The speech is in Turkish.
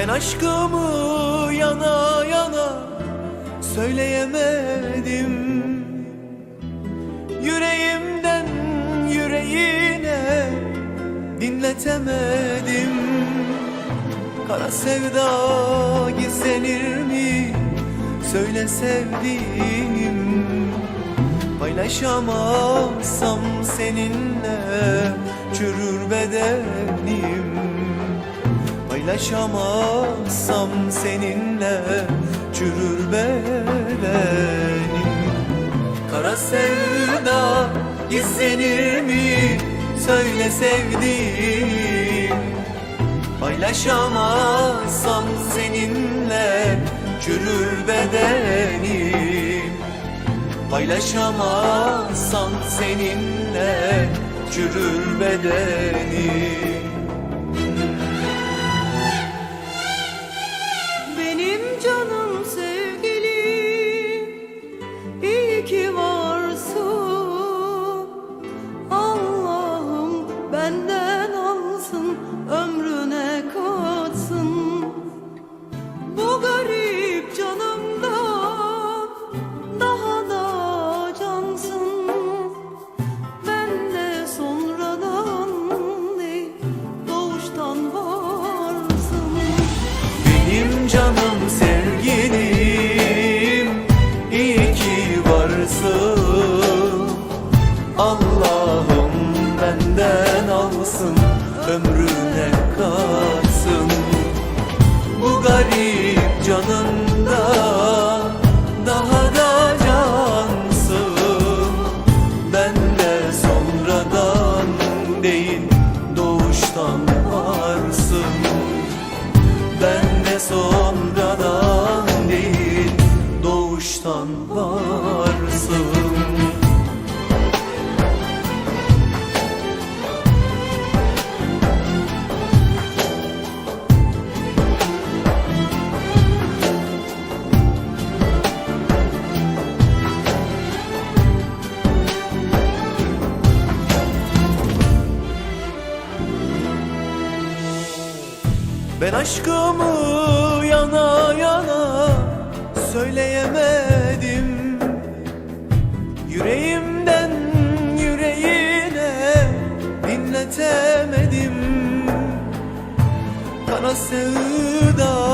Ben aşkımı yana yana söyleyemedim. Yüreğimden yüreğine dinletemedim. Kara sevda gizlenir mi? Söyle sevdiğim. Paylaşamazsam seninle çürür bedenim Paylaşamazsam seninle çürür bedenim. Kara sevda gizlenir mi? Söyle sevdiğim? Paylaşamazsam seninle çürür bedenim. Paylaşamazsam seninle çürür bedenim ki varsın Allah'ım benden alsın ömrüne katsın. Bu garip canımda daha da cansın. Ben de sonradan değil Ben aşkımı yana yana söyleyemedim. Yüreğimden yüreğine dinletemedim. Kara sevda